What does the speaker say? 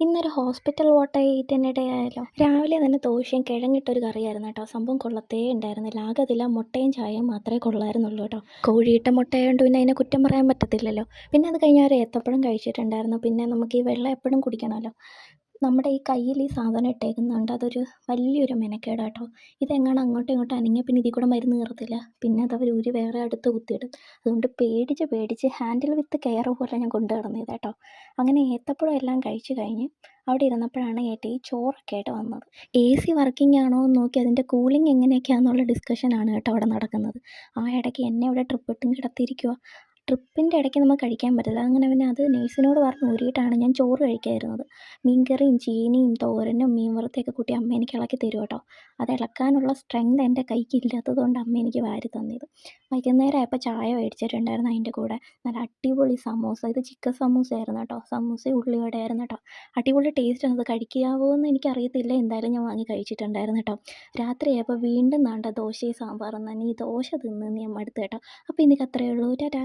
ഇന്നൊരു hospital vote ഓട്ടത്തിനിടയായല്ലോ രാവിലെ തന്നെ ദോശയും കിഴങ്ങിട്ടൊരു കറിയായിരുന്നു കേട്ടോ. സംഭവം കൊള്ളത്തേ ഉണ്ടായിരുന്നില്ല. ആകെ അതില്ല മുട്ടയും ചായയും മാത്രമേ കൊള്ളായിരുന്നുള്ളൂ കേട്ടോ. കോഴിയിട്ട മുട്ടയായതുകൊണ്ട് പിന്നെ അതിനെ കുറ്റം പറയാൻ പറ്റത്തില്ലല്ലോ. പിന്നെ അത് കഴിഞ്ഞ് ഒരു ഏത്തപ്പഴം കഴിച്ചിട്ടുണ്ടായിരുന്നു. പിന്നെ നമുക്ക് ഈ വെള്ളം എപ്പോഴും കുടിക്കണമല്ലോ. നമ്മുടെ ഈ കയ്യിൽ ഈ സാധനം ഇട്ടേക്കുന്നുണ്ട്. അതൊരു വലിയൊരു മെനക്കേടാട്ടോ. ഇതെങ്ങാണ് അങ്ങോട്ടും ഇങ്ങോട്ടും അനങ്ങിയ പിന്നെ ഇതിൽ കൂടെ മരുന്ന് കയറത്തില്ല. പിന്നെ അത് അവർ ഊരി വേറെ അടുത്ത് കുത്തിയിടും. അതുകൊണ്ട് പേടിച്ച് പേടിച്ച് ഹാൻഡിൽ വിത്ത് കെയർ പോലെ ഞാൻ കൊണ്ടു കിടന്നത് കേട്ടോ അങ്ങനെ ഏത്തപ്പഴം എല്ലാം കഴിച്ചു കഴിഞ്ഞ് അവിടെ ഇരുന്നപ്പോഴാണ് ഏട്ടി ഈ ചോറൊക്കെ ആയിട്ട് വന്നത്. എ സി വർക്കിംഗ് ആണോ എന്ന് നോക്കി അതിന്റെ കൂളിംഗ് എങ്ങനെയൊക്കെയാണെന്നുള്ള ഡിസ്കഷനാണ് കേട്ടോ അവിടെ നടക്കുന്നത്. ആ ഇടയ്ക്ക് എന്നെ ഇവിടെ ട്രിപ്പ് ഇട്ടും കിടത്തിയിരിക്കുക ട്രിപ്പിന്റെ ഇടയ്ക്ക് നമുക്ക് കഴിക്കാൻ പറ്റില്ല. അങ്ങനെ പിന്നെ അത് നേഴ്സിനോട് പറഞ്ഞ് ഊരിയിട്ടാണ് ഞാൻ ചോറ് കഴിക്കാതിരുന്നത്. മീൻകറിയും ചീനിയും തോരനും മീൻ വറുത്തൊക്കെ കൂട്ടി അമ്മ എനിക്ക് ഇളക്കി തരും കേട്ടോ അത് ഇളക്കാനുള്ള സ്ട്രെങ്ത് എന്റെ കൈക്ക് ഇല്ലാത്തത് കൊണ്ട് അമ്മ എനിക്ക് വാരി തന്നത് വൈകുന്നേരം ആയപ്പോൾ ചായ മേടിച്ചിട്ടുണ്ടായിരുന്നു അതിന്റെ കൂടെ. നല്ല അടിപൊളി സമൂസ. ഇത് ചിക്കൻ സമൂസ ആയിരുന്നു കേട്ടോ. സമൂസ ഉള്ളിവട ആയിരുന്നു കേട്ടോ. അടിപൊളി ടേസ്റ്റ് ആണ്. അത് കഴിക്കാവോ എന്ന് എനിക്കറിയത്തില്ല. എന്തായാലും ഞാൻ വാങ്ങി കഴിച്ചിട്ടുണ്ടായിരുന്നു കേട്ടോ. രാത്രിയായപ്പോൾ വീണ്ടും നാണ്ട ദോശയും സാമ്പാറും. തന്നെ ഈ ദോശ തിന്ന് ഞാൻ മടുത്ത് കേട്ടോ. അപ്പോൾ എനിക്ക് അത്രയേ ഉള്ളൂ. ടാറ്റാ.